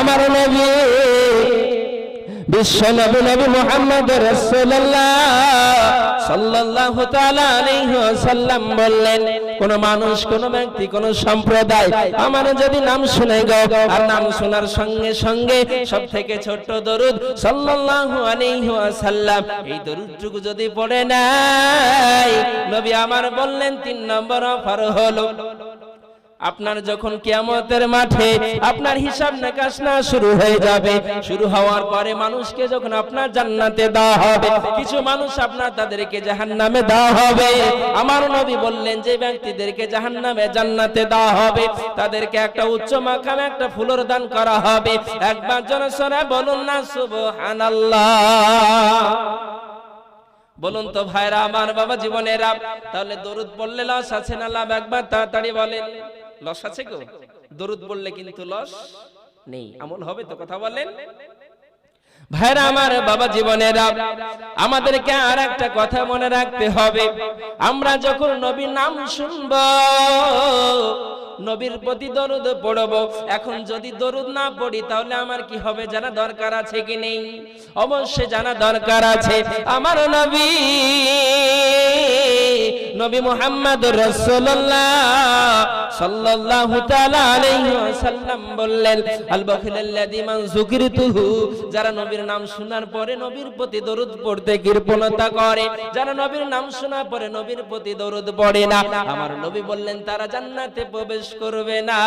আমার নবী। বিশ্ব নবী নবী মোহাম্মদ বললেন, কোন মানুষ, কোন ব্যক্তি, কোন সম্প্রদায় আমার যদি নাম শুনে গো, আর নাম শোনার সঙ্গে সঙ্গে সব থেকে ছোট্ট দরুদ সাল্লাল্লাহু আলাইহি ওয়াসাল্লাম, এই দরুদটুকু যদি পড়ে নাই, নবী আমার বললেন, তিন নম্বর অফার হলো আপনার যখন কিয়ামতের মাঠে আপনার হিসাব নিকাশ না শুরু হয়ে যাবে, শুরু হওয়ার পরে মানুষকে যখন আপনার জান্নাতে দেওয়া হবে, কিছু মানুষ আপনার তাদেরকে জাহান্নামে দেওয়া হবে। আমার নবী বললেন, যে ব্যক্তিদেরকে জাহান্নামে জান্নাতে দেওয়া হবে, তাদেরকে একটা উচ্চ মাকামে একটা ফুলর দান করা হবে। একবার জনসরা বলুন না, সুবহানাল্লাহ। বলুন তো ভাইরা, আমার বাবা জীবনেরা তাহলে দরুদ পড়লে লস আছে না লাভ? একবার তাড়াতাড়ি বলেন। লস আছে গো? দরুদ পড়লে কিন্তু লস নেই। আমল হবে তো কথা বলেন। ভাইরা, আমার বাবা জীবনেরা আমাদেরকে আর একটা কথা মনে রাখতে হবে। আমরা যখন নবীর নাম শুনব, নবীর প্রতি দরুদ পড়ব। এখন যদি দরুদ না পড়ি, তাহলে আমার কি হবে জানা দরকার আছে কি নেই? অবশ্যই জানা দরকার আছে। আমার নবী নবী মুহাম্মদ বললেন যারা নবীর নাম শোনার পরে নবীর প্রতি দরুদ পড়তে কৃপণতা করে, যারা নবীর নাম শোনার পরে নবীর প্রতি দরুদ পড়ে না। আমার নবী বললেন, তারা জান্নাতে প্রবেশ করবে না।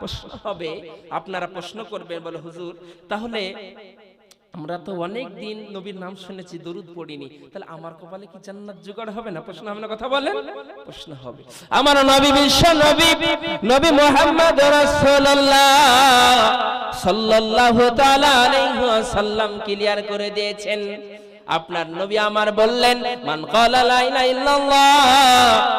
প্রশ্ন হবে, আপনারা প্রশ্ন করবেন বলে, হুজুর, তাহলে আমরা তো অনেক দিন নবীর নাম শুনেছি, দরুদ পড়িনি। তাহলে আমার কপালে কি জান্নাত জোগাড় হবে না? প্রশ্ন আমরা কথা বলেন। প্রশ্ন হবে। আমার নবী বিশ্ব নবী নবী মোহাম্মদ রাসূলুল্লাহ সাল্লাল্লাহু তাআলা আলাইহি ওয়াসাল্লাম ক্লিয়ার করে দিয়েছেন। আপনার নবী আমার বললেন, মান ক্বালা লা ইলাহা ইল্লাল্লাহ,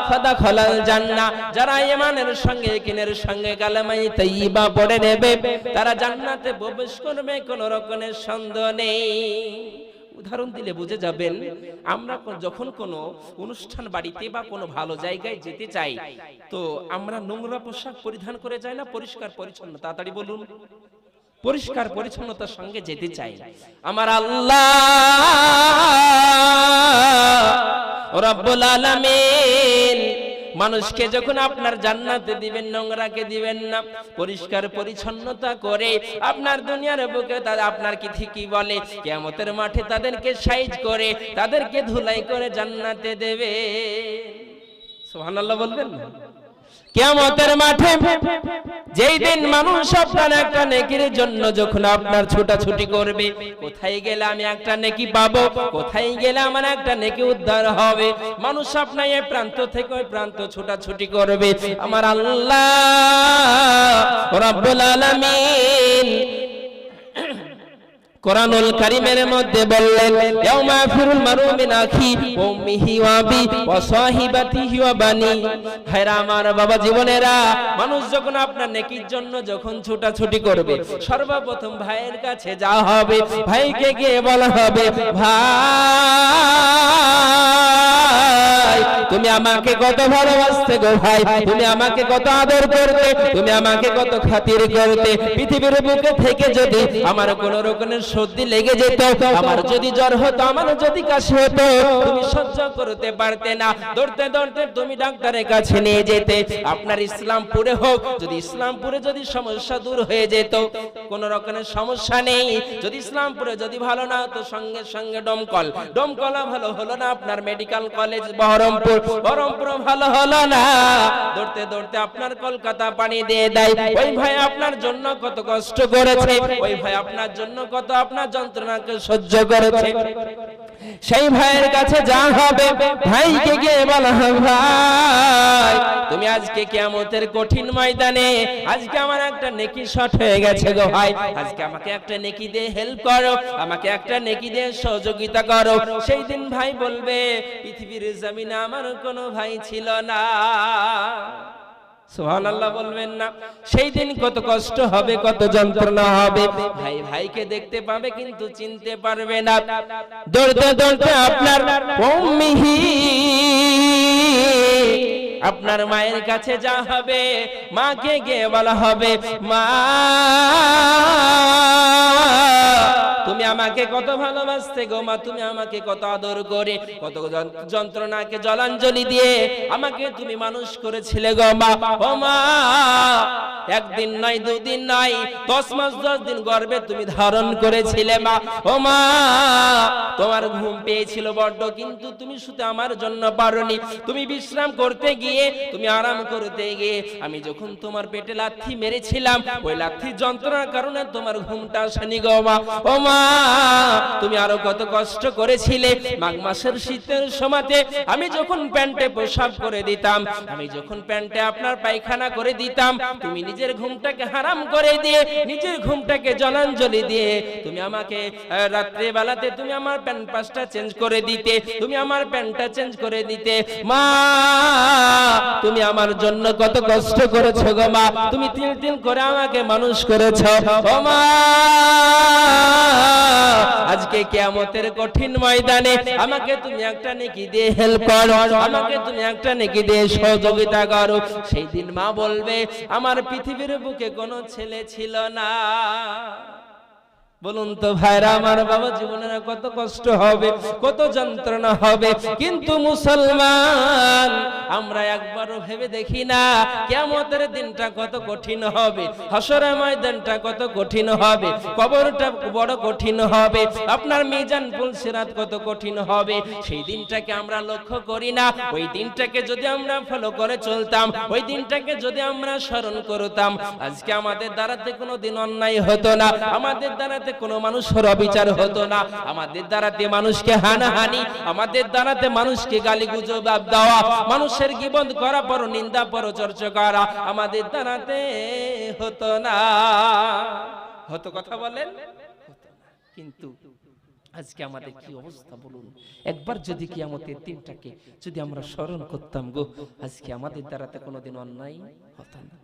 ফাদাখালাল জান্নাহ। যারা ঈমানের সঙ্গে, কিনের সঙ্গে কালেমাই তাইয়্যিবা পড়ে নেবে, তারা জান্নাতে প্রবেশ করবে, কোন রকমের সন্দেহ নেই। উদাহরণ দিলে বুঝে যাবেন, আমরা যখন কোনো অনুষ্ঠান বাড়িতে বা কোনো ভালো জায়গায় যেতে চাই, তো আমরা নোংরা পোশাক পরিধান করে যাই না, পরিষ্কার, পরিচ্ছন্ন? তাড়াতাড়ি বলুন। পরিষ্কার পরিচ্ছন্নতার সঙ্গে যেতে চাই। আমার আল্লাহ মানুষকে যখন আপনার জান্নাতে দিবেন, নোংরাকে দিবেন না, পরিষ্কার পরিচ্ছন্নতা করে আপনার দুনিয়ার বুকে তাদের আপনার কি ঠিকই বলে? কিয়ামতের মাঠে তাদেরকে সাইজ করে, তাদেরকে ধুলাই করে জান্নাতে দেবে সুবহানাল্লাহ বলবেন না? কিয়ামতের মাঠে যেই দিন মানুষ আপনার একটা নেকির জন্য যখন আপনার ছোটাছুটি করবে, কোথায় গেলে আমি একটা নেকি পাবো? কোথায় গেলে আমার একটা নেকি উদ্ধার হবে? মানুষ আপনার এই প্রান্ত থেকে ওই প্রান্ত ছোটাছুটি করবে। আমার আল্লাহ রাব্বুল আলামিন কোরআনুল কারীমের মধ্যে বললেন, ইয়াউমা ফিরুল মারু মিন আখি উম্মিহি ওয়া আবি ওয়া সাহিবাতিহি ওয়া বানি। ভাইরা আমার বাবা জীবনেরা, মানুষ যখন আপনার নেকির জন্য যখন ছোটাছুটি করবে, সর্বপ্রথম ভাইয়ের কাছে যা হবে, ভাইকে গিয়ে বলা হবে, ভাই, তুমি আমাকে কত ভালোবাসতে গো ভাই, তুমি আমাকে কত আদর করতে, তুমি আমাকে কত খাতির করতে। পৃথিবীর বুকে থেকে যদি আমার কোন রকমের সর্দি লেগে যেত আমার যদি জ্বর হতো আমার যদি কাশি হতো তুমি সহ্য করতে পারতে না। দৌড়তে দৌড়তে তুমি ডাক্তারের কাছে নিয়ে যেতে। আপনার ইসলামপুরে হোক যদি ইসলামপুরে যদি সমস্যা দূর হয়ে যেত কোন রকমের সমস্যা নেই। যদি ইসলামপুরে যদি ভালো না তো সঙ্গে সঙ্গে ডমকল। ডমকলা ভালো হলো না, আপনার মেডিকেল কলেজ বহরমপুর। বহরমপুর ভালো হলো না। দৌড়তে দৌড়তে আপনার কলকাতা পানি দিয়ে দেয়। ওই ভাই আপনার জন্য কত কষ্ট করেছে। ওই ভাই আপনার জন্য কত আপনার যন্ত্রণাকে সহ্য করেছে। সেই ভাইয়ের কাছে যা হবে। ভাইকে গিয়ে বলা ভাই, তুমি আজকে কিয়ামতের কঠিন ময়দানে, আজকে আমার একটা নেকি শট হয়ে গেছে গো ভাই। আজকে আমাকে একটা নেকি দিয়ে হেল্প করো, আমাকে একটা নেকি দিয়ে সহযোগিতা করো। সেই দিন ভাই বলবে, পৃথিবীর জমিনে আমার কোনো ভাই ছিল না। কত যন্ত্রণা হবে। দেখতে পাবে কিন্তু চিনতে পারবে না। আপনার আপনার মায়ের কাছে যা হবে, মাকে গিয়ে বলা হবে, মা তুমি আমাকে কত ভালোবাসতে গো মা, তুমি আমাকে কত আদর করে, কত যন্ত্রণাকে জলাঞ্জলি দিয়ে আমাকে তুমি মানুষ করেছিলে গো মা। ও মা, একদিন নয় দুদিন নয় দশ মাস, দশ দিন গর্বে তুমি ধারণ করেছিলে মা। ও মা, তোমার ঘুম পেয়েছিল বড্ড, কিন্তু তুমি শুধু আমার জন্য পারোনি। তুমি বিশ্রাম করতে গিয়ে, তুমি আরাম করতে গিয়ে, আমি যখন তোমার পেটে লাথি মেরেছিলাম, ওই লাথি যন্ত্রণার কারণে তোমার ঘুমটা আসেনি গো মা। ও মা তুমি আরও কত কষ্ট করেছিলে। মাঘ মাসের শীতের সময়তে আমি যখন প্যান্টে প্রসাব করে দিতাম, আমি যখন প্যান্টে আপনার পায়খানা করে দিতাম, তুমি নিজের ঘুমটাকে হারাম করে দিয়ে, নিজের ঘুমটাকে জলাঞ্জলি দিয়ে, তুমি আমাকে রাত্রে বেলাতে তুমি আমার প্যান্ট পাশটা চেঞ্জ করে দিতে, তুমি আমার প্যান্টটা চেঞ্জ করে দিতে। মা, তুমি আমার জন্য কত কষ্ট করেছ গো মা, তুমি তিল তিল করে আমাকে মানুষ করেছ। ও মা আজকে কিয়ামতের কঠিন ময়দানে আমাকে তুমি একটা নেকি দিয়ে হেল্প করো। আমাকে তুমি একটা নেকি দিয়ে সহযোগিতা করো। সেই দিন মা বলবে, আমার পৃথিবীর বুকে কোনো ছেলে ছিল না। বলুন তো ভাইরা, আমার বাবা জীবনের কত কষ্ট হবে, কত যন্ত্রণা হবে। কিন্তু মুসলমান, আমরা একবারও ভেবে দেখি না কেমতের দিনটা কত কঠিন হবে, হাসরের ময়দানটা কত কঠিন হবে, কবরটা বড় কঠিন হবে, আপনার মিজান পুল সিরাত কত কঠিন হবে। সেই দিনটাকে আমরা লক্ষ্য করি না, ওই দিনটাকে যদি আমরা ফলো করে চলতাম, ওই দিনটাকে যদি আমরা স্মরণ করতাম, আজকে আমাদের দ্বারাতে কোনো দিন অন্যায় হতো না, আমাদের দ্বারাতে কোনো মানুষের অবিচার হতো না। আমাদের দ্বারাতে মানুষকে হানাহানি, আমাদের দ্বারাতে মানুষকে গালি গুজব দেওয়া মানুষের জীবন করা পর নিন্দা পর চর্চা করা আমাদের দ্বারাতে হতো না। হতো কথা বলেন? কিন্তু আজকে আমাদের কি অবস্থা বলুন? একবার যদি কি আমাদের দিনটাকে যদি আমরা স্মরণ করতাম গো, আজকে আমাদের দ্বারাতে কোনোদিন অন্যায় হতো না।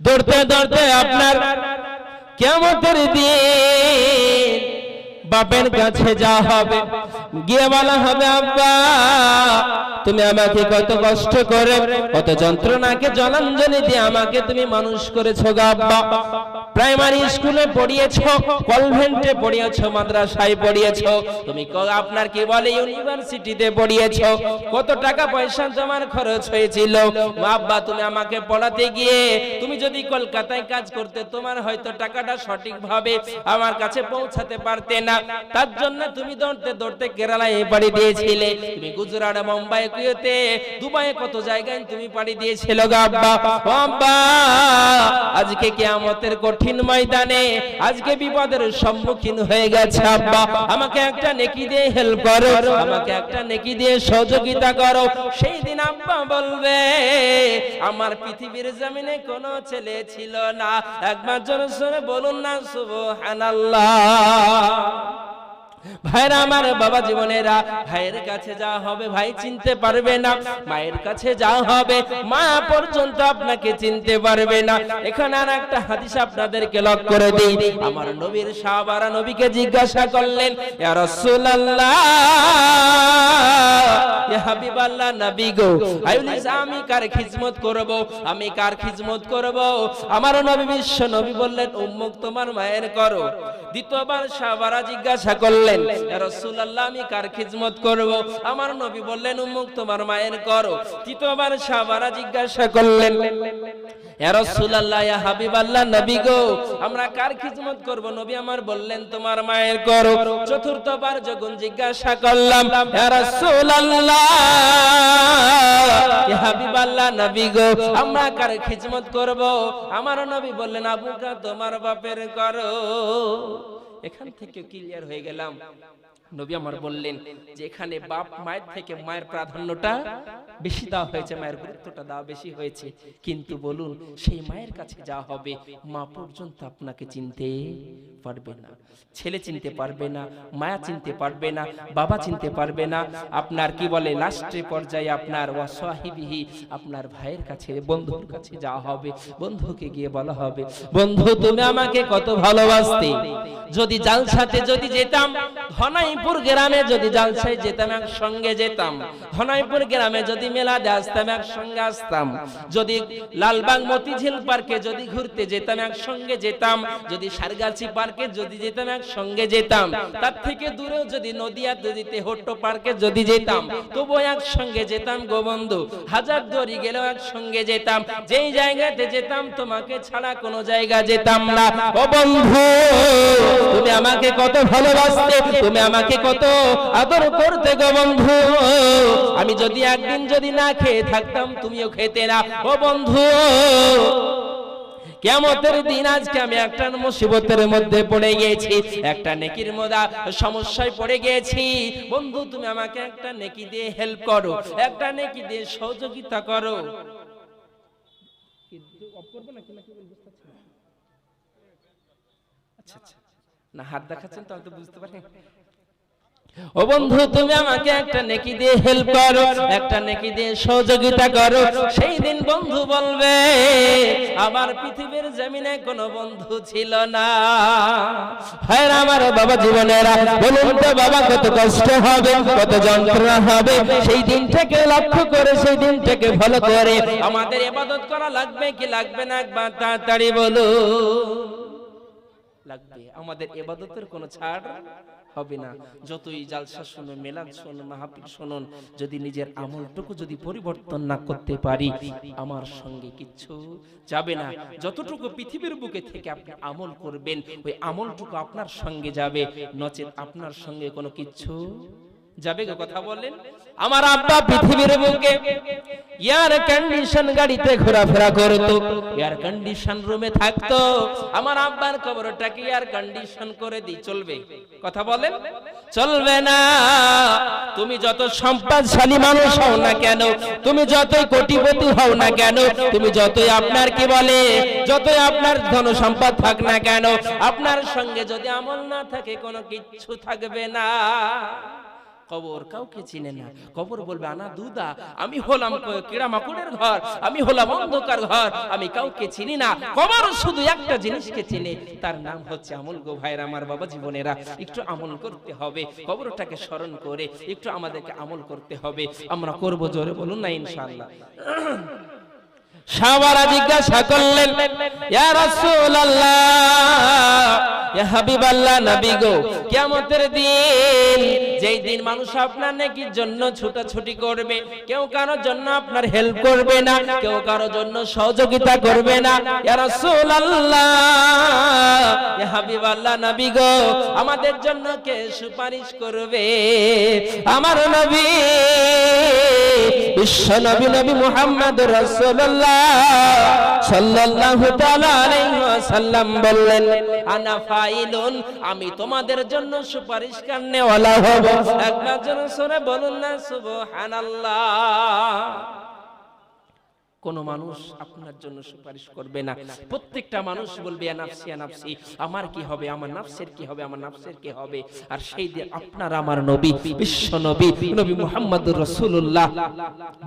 দৌড়তে দৌড়তে আপনার কেমতের দিন বাপের কাছে যা হবে। গিয়ে বলা, হবে আব্বা, তুমি আমাকে কত কষ্ট করে, কত যন্ত্রণাকে জলাঞ্জলি দিয়ে আমাকে তুমি মানুষ করেছ গো আব্বা। প্রাইমারি স্কুলে পড়িয়েছো, কনভেন্টে পড়িয়েছো, মাদ্রাসায় পড়িয়েছো, তুমি আপনার কি বলে, ইউনিভার্সিটিতে পড়িয়েছো, কত টাকা পয়সা জমার খরচ হয়েছিল? আব্বা, তুমি আমাকে পড়াতে গিয়ে, তুমি যদি কলকাতায় কাজ করতে, তোমার হয়তো টাকাটা সঠিকভাবে আমার কাছে পৌঁছাতে পারতে না। তার জন্য তুমি দৌড়তে দৌড়তে কেরালায় পাড়ি দিয়েছিলে। তুমি গুজরাট, মুম্বাই, কুয়েতে দুবাইয়ে কত জায়গায় তুমি পাড়ি দিয়েছিল গো আব্বা। আজকে কিয়ামতের কঠিন ময়দানে, আজকে বিপদের সম্মুখীন হয়ে গেছে আব্বা। আমাকে একটা নেকি দিয়ে হেল্প করো, আমাকে একটা নেকি দিয়ে সহযোগিতা করো। সেই দিন আব্বা বলবে, আমার পৃথিবীর জমিনে কোনো ছেলে ছিল না। একবার জোরে সরে বলুন না, সুবহানাল্লাহ। ভাইরা আমার বাবা জীবনেরা, ভাইয়ের কাছে যা হবে ভাই চিনতে পারবে না, মায়ের কাছে যা হবে মা পর্যন্ত আপনাকে চিনতে পারবে না। এখানে আর একটা হাদিস আপনাদেরকে লক করে দিই। আমার নবীর সাহাবারা নবীকে জিজ্ঞাসা করলেন, ইয়া রাসূলুল্লাহ হাবিবাল্লাহ নবী গো। আমি কার খিদমত করব, আমি কার খিদমত করব? আমার নবী বিশ্ব নবী বললেন, উম্মুক তোমার মায়ের করো। দ্বিতীয়বার জিজ্ঞাসা করলেন আমি কার খিদমত করব? আমার নবী বললেন, উম্মুক তোমার মায়ের করো। তৃতীয়বার জিজ্ঞাসা করলেন আমরা কার খিদমত করব? নবী আমার বললেন, তোমার মায়ের করো। চতুর্থবার যখন জিজ্ঞাসা করলাম হাবিবাল্লাহ নবী গো আমরা কার খিদমত করব আমার নবী বললেন আবুকা তোমার বাপের করো এখান থেকে ক্লিয়ার হয়ে গেলাম। নবী আমার বললেন যে এখানে বাপ মায়ের থেকে মায়ের প্রাধান্যটা বেশি দেওয়া হয়েছে, মায়ের গুরুত্বটা দেওয়া বেশি হয়েছে। কিন্তু বলুন, সেই মায়ের কাছে যা হবে, মা পর্যন্ত আপনাকে চিনতে পারবে না। ছেলে চিনতে পারবে না, মায়া চিনতে পারবে না, বাবা চিনতে পারবে না। আপনার কি বলে, লাস্টে পর্যায়ে আপনার ওয়াসাহিবিহি, আপনার ভাইয়ের কাছে, বন্ধুর কাছে যা হবে, বন্ধুকে গিয়ে বলা হবে, বন্ধু, তুমি আমাকে কত ভালোবাসতে। যদি জালসাতে যদি যেতাম, ধনাইপুর গ্রামে যদি জালসায় যেতাম, একসঙ্গে যেতাম। ধনাইপুর গ্রামে যদি মেলাতে আসতাম, একসঙ্গে আসতাম। যদি লালবাগ মতিঝিল পার্কে যদি ঘুরতে যেতাম, একসঙ্গে যেতাম। যদি সারগাছি পার্কে যদি যেতাম, একসঙ্গে যেতাম। তার থেকে দূরেও যদি নদিয়া নদীতে হট্ট পার্কে যদি যেতাম, তবুও একসঙ্গে যেতাম গোবন্ধু হাজার দড়ি গেলেও একসঙ্গে যেতাম। যেই জায়গাতে যেতাম, তোমাকে ছাড়া কোনো জায়গা যেতাম না। ও বন্ধু তুমি আমাকে কত ভালোবাসতে, তুমি আমাকে কত আদর করতে গো বন্ধু। আমি যদি একদিন যদি না খেয়ে থাকতাম, তুমিও খেতে না। ও বন্ধু কেমতের দিন আজকে আমি একটা মুসিবতের মধ্যে পড়ে গিয়েছি, একটা নেকির মধ্যে সমস্যায় পড়ে গিয়েছি। বন্ধু, তুমি আমাকে একটা নেকি দিয়ে হেল্প করো, একটা নেকি দিয়ে সহযোগিতা করো। আচ্ছা আচ্ছা। না, হাত দেখাচ্ছেন তাহলে তো বুঝতে পারেন ও বন্ধু, তুমি আমাকে একটা নেকি দিয়ে হেল্প করো, একটা নেকি দিয়ে সহযোগিতা করো। সেই দিন বন্ধু বলবে, আমার পৃথিবীর জমিনে কোনো বন্ধু ছিল না। হয় আমার বাবা জীবনেরা, বলুন তো বাবা, কত কষ্ট হবে, কত যন্ত্রণা হবে। সেই দিনটাকে লক্ষ্য করে, সেই দিনটাকে ভালো করে আমাদের ইবাদত করা লাগবে কি লাগবে না, একবার তাড়াতাড়ি বলুন। লাগবে। আমাদের এবাদতের কোনো ছাড় হবে না। যতই জালসা শুনুন, মেলাদ শুনুন, মাহফিল শুনুন, যদি নিজের আমলটুকু যদি পরিবর্তন না করতে পারি, আমার সঙ্গে কিচ্ছু যাবে না। যতটুকু পৃথিবীর বুকে থেকে আপনি আমল করবেন, ওই আমলটুকু আপনার সঙ্গে যাবে। নচেত আপনার সঙ্গে কোনো কিচ্ছু যাবে কথা বলেন আমার আব্বা পৃথিবীর বুকে এয়ার কন্ডিশন গাড়িতে ঘোরাফেরা করতো এয়ার কন্ডিশন রুমে থাকতো। আমার আব্বার কবরটাকে এয়ার কন্ডিশন করে দিই চলবে? কথা বলেন? চলবে না। তুমি যত সম্পদশালী মানুষ হও না কেন তুমি যতই কোটিপতি হও না কেন তুমি যতই আপনার কি বলে যতই আপনার ধন সম্পদ থাক না কেন আপনার সঙ্গে যদি আমল না থাকে কোনো কিচ্ছু থাকবে না। কবর কাউকে চিনে না। কবর বলবে আনা দুদা আমি হলাম কিড়া মাকুড়ের ঘর আমি হলাম অন্ধকার ঘর। আমি কাউকে চিনি না। কবর শুধু একটা জিনিসকে চিনে। তার নাম হচ্ছে আমল গো ভাইরা আমার বাবা জীবনেরা। একটু আমল করতে হবে। কবরটাকে স্মরণ করে একটু আমাদেরকে আমল করতে হবে। আমরা করব জোরে বলুন না ইনশাআল্লাহ। সাহাবারা জিজ্ঞাসা করলেন আমাদের জন্য কে সুপারিশ করবে? আমার নবী, বিশ্ব নবী নবী মুহাম্মদ রাসূলুল্লাহ সাল্লাল্লাহু তাআলা আলাইহি আনা ফাইলুন, আমি তোমাদের জন্য সুপারিশ করনেওয়ালা হব। একবার জন সরে বলুন না, সুবহানাল্লাহ। কোন মানুষ আপনার জন্য সুপারিশ করবে না। প্রত্যেকটা মানুষ বলবে আমার কি হবে? আমার নাফসের কি হবে? আমার নাফসের কি হবে? আর সেই দিন আপনার আমার নবী, বিশ্ব নবী নবী মুহাম্মদুর রাসূলুল্লাহ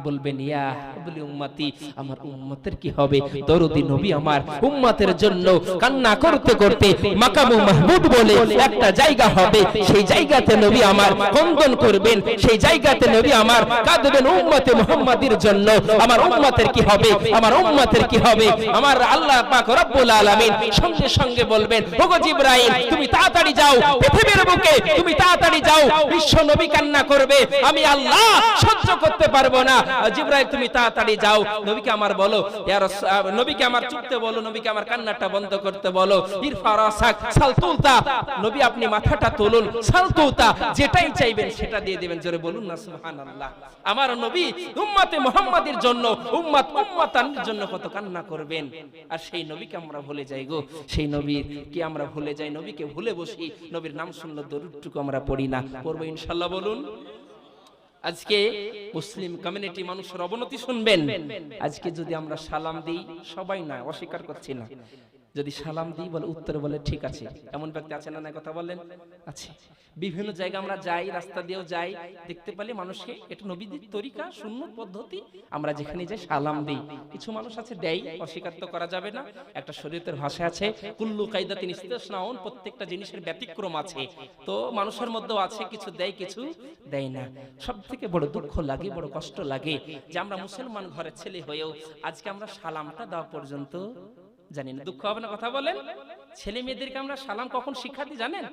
বলবেন, ইয়া বলি উম্মতি, আমার উম্মতের কি হবে? দরদি নবী আমার উম্মতের জন্য কান্না করতে করতে মাকামু মাহমুদ বলে একটা জায়গা হবে। সেই জায়গাতে নবী আমার কন্দন করবেন, সেই জায়গাতে নবী আমার কাঁদবেন উম্মতে মুহাম্মাদির জন্য। আমার উম্মতের কি হবে? আমার উম্মতের কি হবে? আমার আল্লাহ পাক রব্বুল আলামিন সঙ্গে সঙ্গে বলবেন, ওগো জিবরাইল, তুমি তাড়াতাড়ি যাও, পৃথিবীর বুকে তুমি তাড়াতাড়ি যাও, বিশ্ব নবী কান্না করবে, আমি আল্লাহ সহ্য করতে পারব না। জিবরাইল, তুমি তাড়াতাড়ি যাও। নবীকে আমার বলো, ইয়া নবীকে আমার চুপতে বলো, নবীকে আমার কান্নাটা বন্ধ করতে বলো। ইরফা, রাসাক সালতুলতা নবী আপনি মাথাটা তুলুন সালতুলতা যেটাই চাইবেন সেটা দিয়ে দিবেন, জোরে বলুন না, সুবহানাল্লাহ। আমার নবী উম্মতে মুহাম্মাদের জন্য উম্মত জন্য কত কান্না করবেন? আর সেই নবীকে আমরা ভুলে যাই গো। সেই নবীর কি আমরা ভুলে যাই? নবীকে ভুলে বসি। নবীর নাম শুনলে দরুদটুকু আমরা পড়ি না। পড়ব ইনশাআল্লাহ, বলুন। আজকে মুসলিম কমিউনিটি মানুষের অবনতি শুনবেন। আজকে যদি আমরা সালাম দিই, সবাই না, অস্বীকার করছি না। যদি সালাম দিই বলে উত্তরে বলে ঠিক আছে। এমন ব্যক্তি আছে না কথা বলেন? আছে। বিভিন্ন জায়গা আমরা যাই, রাস্তা দিয়েও যাই, দেখতে পারি মানুষকে এটা নবীদের তরিকা শূন্য পদ্ধতি, আমরা যেখানে যাই সালাম দিই। কিছু মানুষ আছে দেয় অস্বীকার তো করা যাবে না। একটা শরীয়তের ভাষা আছে, কুল্লু কায়দা তিনি ইস্তেসনাউন, প্রত্যেকটা জিনিসের ব্যতিক্রম আছে। তো মানুষের মধ্যেও আছে, কিছু দেয় কিছু দেয় না। সব থেকে বড় দুঃখ লাগে, বড় কষ্ট লাগে যে আমরা মুসলমান ঘরের ছেলে হয়েও আজকে আমরা সালামটা দেওয়া পর্যন্ত জানি না। দুঃখ হবে না কথা বলেন ছেলে মেয়েদেরকে আমরা সালাম কখন শিক্ষা দিই জানেন?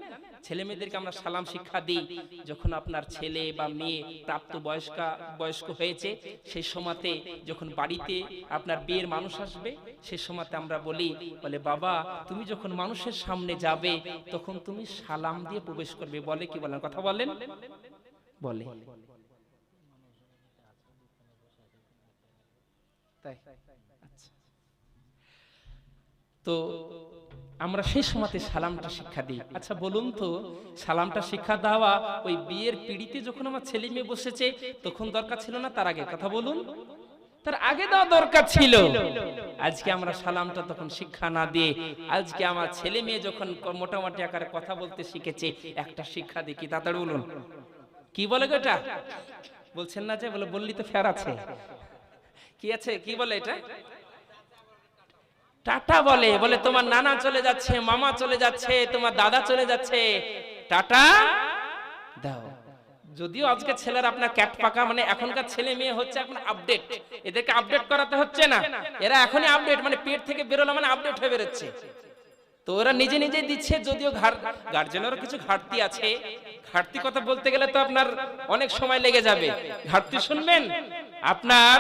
ছেলে মেয়েদেরকে আমরা সালাম শিক্ষা দিই যখন আপনার ছেলে বা মেয়ে প্রাপ্ত বয়স্কা বয়স্ক হয়েছে সেই সময়তে যখন বাড়িতে আপনার বিয়ের মানুষ আসবে সেই সময়তে আমরা বলি বলে বাবা তুমি যখন মানুষের সামনে যাবে তখন তুমি সালাম দিয়ে প্রবেশ করবে। বলে কি বলেন? কথা বলেন। বলে। তাই। তো আমরা সেই সময়তে সালামটা শিক্ষা দিই। আচ্ছা বলুন তো, সালামটা শিক্ষা দেওয়া ওই বিয়ের পিড়িতে যখন আমার ছেলে মেয়ে বসেছে, তখন দরকার ছিল না তার আগে কথা বলুন? তার আগে দেওয়া দরকার ছিল। আজকে আমরা সালামটা তখন শিক্ষা না দিয়ে, আজকে আমার ছেলে মেয়ে যখন মোটামুটি আকারে কথা বলতে শিখেছে, একটা শিক্ষা দিই কি? তাড়াতাড়ি বলুন। কি বলে গো এটা? বলছেন না যে, বলে বললি তো ফের আছে। কি আছে? কি বলে এটা? টাটা বলে বলে তোমার নানা চলে যাচ্ছে, মামা চলে যাচ্ছে, তোমার দাদা চলে যাচ্ছে। টাটা? দাও। যদিও আজকে ছেলের আপনার ক্যাট পাকা মানে এখনকার ছেলে মেয়ে হচ্ছে এখন আপডেট এদেরকে আপডেট করাতে হচ্ছে না। এরা এখনই আপডেট মানে পেট থেকে বেরোলো মানে আপডেট হয়ে বেরোচ্ছে। তো ওরা নিজে নিজে দিচ্ছে, যদিও গার্জেনেরও কিছু ঘাটতি আছে। ঘাটতি কথা বলতে গেলে তো আপনার অনেক সময় লেগে যাবে। ঘাটতি শুনবেন? আপনার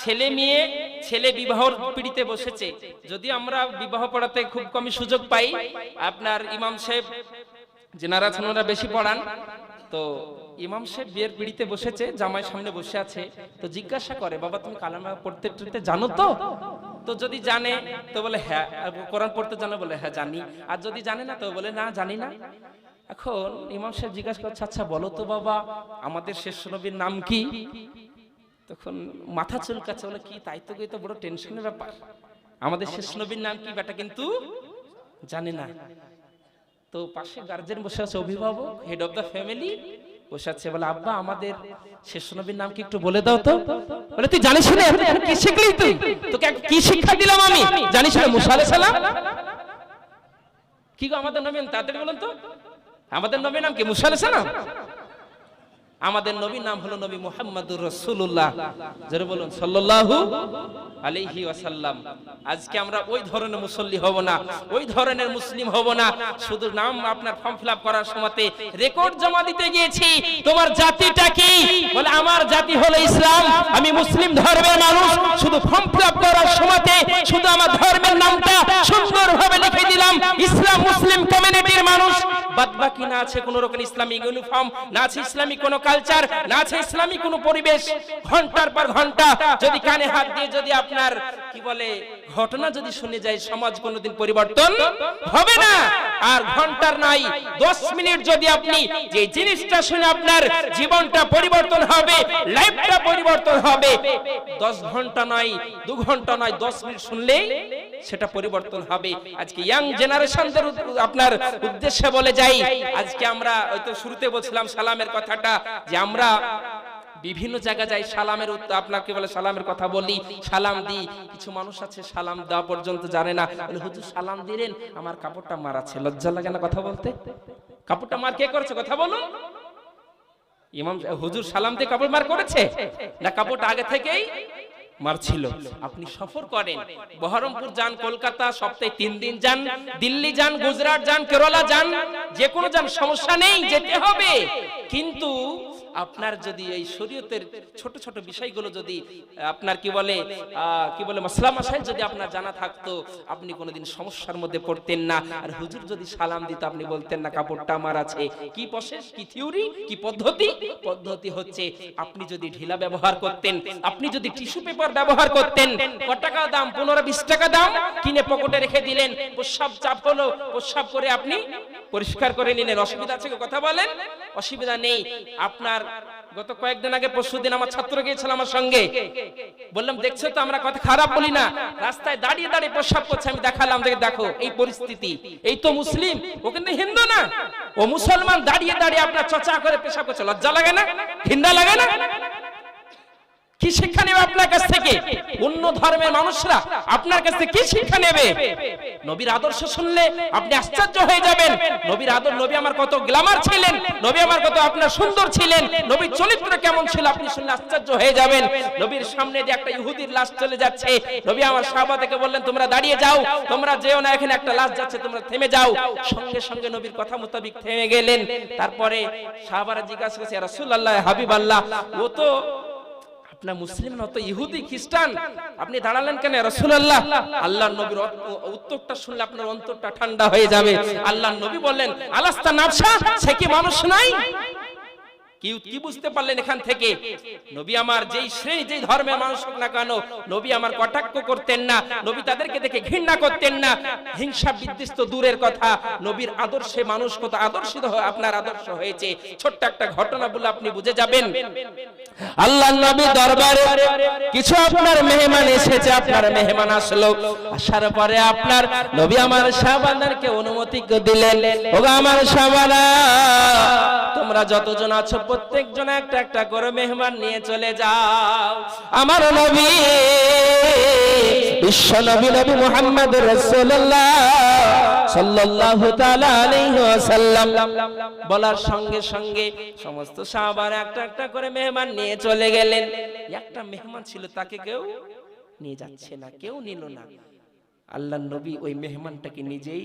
ছেলে মেয়ে, ছেলে বিবাহ পিড়িতে বসেছে। যদি আমরা বিবাহ পড়াতে খুব কমই সুযোগ পাই। আপনার ইমাম সাহেব যেনারা আছেন বেশি পড়ান। তো ইমাম সাহেব বিয়ের পিড়িতে বসেছে জামাই সামনে বসে আছে। তো জিজ্ঞাসা করে, বাবা, তুমি কালামা পড়তে টড়তে জানো তো? তো যদি জানে, তো বলে হ্যাঁ। কোরআন পড়তে জানো, বলে হ্যাঁ জানি। আর যদি জানে না, তো বলে, না, জানি না। এখন ইমাম সাহেব জিজ্ঞাসা করছে আচ্ছা বলো তো বাবা, আমাদের শেষ নবীর নাম কি? তখন মাথা চুলকাচ্ছে বলে, কি তাই তো তো বড় টেনশনের ব্যাপার। আমাদের শেষ নবীর নাম কি বেটা কিন্তু? জানে না। তো পাশে গার্জেন বসে আছে, অভিভাবক হেড অফ দ্য ফ্যামিলি বসে আছে, বলে, আব্বা, আমাদের শেষ নবীর নাম কি একটু বলে দাও তো। বলে, তুই জানিস না কি শিখলি তুই? তোকে কি শিক্ষা দিলাম আমি? জানিস না, মুসা আলাইহিস সালাম? কি গো, আমাদের নবী তাড়াতাড়ি বলুন তো। আমাদের নবীর নাম কি, মুসা আলাইহিস সালাম? আমাদের নবীর নাম হলো নবী মুহাম্মদুর রাসূলুল্লাহ। যারা বলুন, সাল্লাল্লাহু আলাইহি ওয়াসাল্লাম। আজকে আমরা ওই ধরনের মুসল্লি হব না, ওই ধরনের মুসলিম হব না। শুধু নাম আপনার ফর্ম ফিলআপ করার সময়তে রেকর্ড জমা দিতে গিয়েছি। তোমার জাতিটা কি? বলে, আমার জাতি হলো ইসলাম। আমি মুসলিম ধর্মের মানুষ। শুধু ফর্ম ফিলআপ করার সময়তে শুধু আমার ধর্মের নামটা সুন্দরভাবে লিখে দিলাম। ইসলাম মুসলিম কমিউনিটির মানুষ। বাদবাকি না আছে কোন রকম ইসলামিক ইউনিফর্ম না আছে ইসলামিক কোন কালচার না আছে ইসলামিক কোন পরিবেশ, ঘণ্টার পর ঘণ্টা, যদি কানে হাত দিয়ে যদি আপনার, কি বলে, ঘটনা যদি শুনে যায়, সমাজ কোনোদিন পরিবর্তন হবে না। আর ঘণ্টার নাই, দশ মিনিট যদি আপনি যে জিনিসটা শুনে আপনার জীবনটা পরিবর্তন হবে লাইফটা পরিবর্তন হবে, দশ ঘণ্টা নয় দু ঘণ্টা নয় দশ মিনিট শুনলেই সেটা পরিবর্তন হবে। আজকে ইয়াং জেনারেশনদের আপনার উদ্দেশ্যে বলে যাই। আজকে আমরা হয়তো শুরুতে বলছিলাম সালামের কথাটা যে আমরা বিভিন্ন জায়গা যাই সালামের উত্ত- আপনাকে বলে সালামের কথা বলি সালাম দিই। কিছু মানুষ আছে সালাম দেওয়া পর্যন্ত জানে না। হুজুর সালাম দিলেন আমার কাপড়টা মার আছে। লজ্জা লাগে না কথা বলতে? কাপড়টা মার কে করেছে কথা বলুন। ইমাম হুজুর সালাম দিয়ে কাপড় মার করেছে? না কাপড়টা আগে থেকেই মারছিল। আপনি সফর করেন। বহরমপুর যান, কলকাতা, সপ্তাহে তিন দিন যান, দিল্লি যান, গুজরাট যান, কেরলা যান, যে কোনো যান, সমস্যা নেই, যেতে হবে। কিন্তু আপনার যদি এই শরীয়তের ছোট ছোট বিষয়গুলো যদি, আপনার কি বলে কি বলে, মাসলা মাসাইল যদি আপনার জানা থাকতো, আপনি কোনোদিন সমস্যার মধ্যে পড়তেন না। আর হুজুর যদি সালাম দিত, আপনি বলতেন, না, কাপড়টা আমার আছে। কি প্রসেস, কি থিওরি কি পদ্ধতি? পদ্ধতি হচ্ছে, আপনি যদি ঢিলা ব্যবহার করতেন, আপনি যদি টিস্যু পেপার ব্যবহার করতেন। ক টাকা দাম? পনেরো, বিশ টাকা দাম। কিনে পকেটে রেখে দিলেন। প্রস্রাব চাপ হলো, প্রস্রাব করে আপনি পরিষ্কার করে নিলেন। অসুবিধা আছে কথা বলেন। অসুবিধা নেই। আপনার গত কয়েকদিন আগে পরশু দিন আমার ছাত্র গিয়েছিল আমার সঙ্গে। বললাম, দেখছ তো, আমরা কথা খারাপ বলি না। রাস্তায় দাঁড়িয়ে দাঁড়িয়ে প্রসাব করছে। আমি দেখালাম, দেখে এই পরিস্থিতি। এই তো মুসলিম। ও কিন্তু হিন্দু না। ও মুসলমান দাঁড়িয়ে দাঁড়িয়ে আপনার চচা করে পেশাব করছে। লজ্জা লাগে না? হিন্দা লাগে না? কি শিক্ষা নেবে আপনার কাছ থেকে? অন্য ধর্মের মানুষরা আপনার কাছ কি শিক্ষা নেবে? নবীর আদর্শ শুনলে আপনি আশ্চর্য হয়ে যাবেন। নবীর আদর, নবী আমার কত গ্ল্যামার ছিলেন, নবী আমার কত আপনার সুন্দর ছিলেন, নবীর চরিত্র কেমন ছিল আপনি শুনলে আশ্চর্য হয়ে যাবেন। নবীর সামনে যে একটা ইহুদির লাশ চলে যাচ্ছে, নবী আমার সাহাবাদেরকে বললেন, তোমরা দাঁড়িয়ে যাও, তোমরা যেও না, এখানে একটা লাশ যাচ্ছে, তোমরা থেমে যাও। সঙ্গে সঙ্গে নবীর কথা মোতাবিক থেমে গেলেন। তারপরে সাহাবারা জিজ্ঞাসা করছে রাসূলুল্লাহ হাবিব আল্লাহ ও তো আপনার মুসলিম না তো ইহুদি, খ্রিস্টান? আপনি দাঁড়ালেন কেন রসুল্লাহ আল্লাহ নবীর উত্তরটা শুনলে আপনার অন্তরটা ঠান্ডা হয়ে যাবে। আল্লাহ নবী বললেন, আলাস্তা নাবসা সে কি মানুষ নাই? কি বুঝতে পারলেন এখান থেকে? নবী আমার যেই শ্রেণি, যেই ধর্মের মানুষ হোক না কেন, নবী আমার কটাক্ষ করতেন না, নবী তাদেরকে দেখে ঘৃণা করতেন না। হিংসা বিদ্বেষ তো দূরের কথা, নবীর আদর্শে মানুষ কত আদর্শিত হয়ে আপনার আদর্শ হয়েছে। ছোট্ট একটা ঘটনা বলে আপনি বুঝে যাবেন। আল্লাহ নবী দরবারে কিছু আপনার মেহমান এসেছে, আপনার মেহমান আসলো। আসার পরে আপনার নবী আমার সাহাবাদেরকে অনুমতি দিলেন। ওগো আমার সাহাবারা তোমরা যতজন আছো প্রত্যেকজন একটা একটা করে মেহমান নিয়ে চলে যাও। আমার নবী, বিশ্ব নবী নবী মুহাম্মদ বলার সঙ্গে সঙ্গে সমস্ত সাহাবারা একটা একটা করে মেহমান নিয়ে চলে গেলেন। একটা মেহমান ছিল, তাকে কেউ নিয়ে যাচ্ছে না, কেউ নিল না। আল্লাহ নবী ওই মেহমানটাকে নিজেই